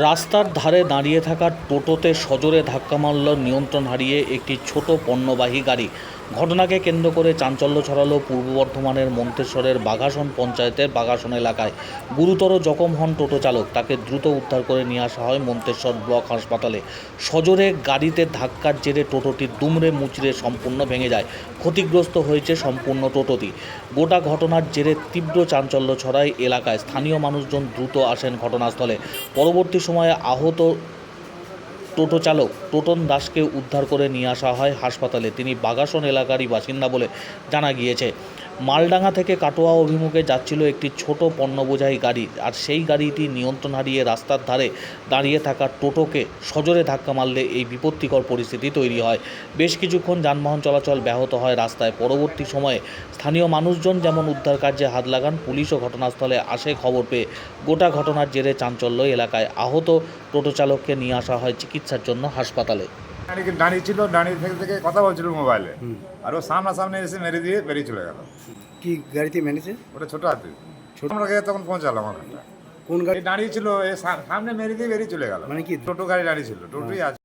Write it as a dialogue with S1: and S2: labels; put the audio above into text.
S1: রাস্তার ধারে দাঁড়িয়ে থাকা টোটোতে সজোরে ধাক্কা মারল নিয়ন্ত্রণ হারিয়ে একটি ছোট পণ্যবাহী গাড়ি। ঘটনাকে কেন্দ্র করে চাঞ্চল্য ছড়ালো পূর্ব বর্ধমানের মন্তেশ্বরের বাঘাসন পঞ্চায়েতের বাঘাসন এলাকায়। গুরুতর জখম হন টোটো চালক, তাকে দ্রুত উদ্ধার করে নিয়ে আসা হয় মন্তেশ্বর ব্লক হাসপাতালে। সজোরে গাড়িতে ধাক্কার জেরে টোটোটি দুমড়ে মুচড়ে সম্পূর্ণ ভেঙে যায়। ক্ষতিগ্রস্ত হয়েছে সম্পূর্ণ টোটোটি। গোটা ঘটনার জেরে তীব্র চাঞ্চল্য ছড়ায় এলাকায়। স্থানীয় মানুষজন দ্রুত আসেন ঘটনাস্থলে। পরবর্তী সময়ে আহত টোটো চালক টোটন দাসকে উদ্ধার করে নিয়ে আসা হয় হাসপাতালে। তিনি বাগাসন এলাকারই বাসিন্দা বলে জানা গিয়েছে। মালডাঙ্গা থেকে কাটোয়া অভিমুখে যাচ্ছিল একটি ছোট পণ্যবোঝাই গাড়ি আর সেই গাড়িটি নিয়ন্ত্রণ হারিয়ে রাস্তার ধারে দাঁড়িয়ে থাকা টোটোকে সজোরে ধাক্কা মারলে এই বিপত্তিকর পরিস্থিতি তৈরি হয়। বেশ কিছুক্ষণ যানবাহন চলাচল ব্যাহত হয় রাস্তায়। পরবর্তী সময়ে স্থানীয় মানুষজন যেমন উদ্ধার কার্যে হাত লাগান পুলিশও ঘটনাস্থলে আসে খবর পেয়ে গোটা ঘটনার জেরে চাঞ্চল্য এলাকায়। আহত টোটো চালককে নিয়ে আসা হয় চিকিৎসার জন্য হাসপাতালে।
S2: দাঁড়িয়ে দাঁড়িয়ে ছিল দাঁড়িয়ে থেকে থেকে কথা বলছিল মোবাইলে আর ও সামনাসামনি এসে মেরে দিয়ে বেরিয়ে চলে গেল।
S3: কি গাড়িতে মেরেছে?
S2: ওটা ছোট হাতি। ছোট আমরা তখন পৌঁছালাম ওখানটা
S3: কোন গাড়ি?
S2: দাঁড়িয়ে ছিল সামনে মেরে দিয়ে বেরিয়ে চলে গেল।
S3: মানে কি?
S2: টোটো গাড়ি দাঁড়িয়ে ছিল টোটোই আছে।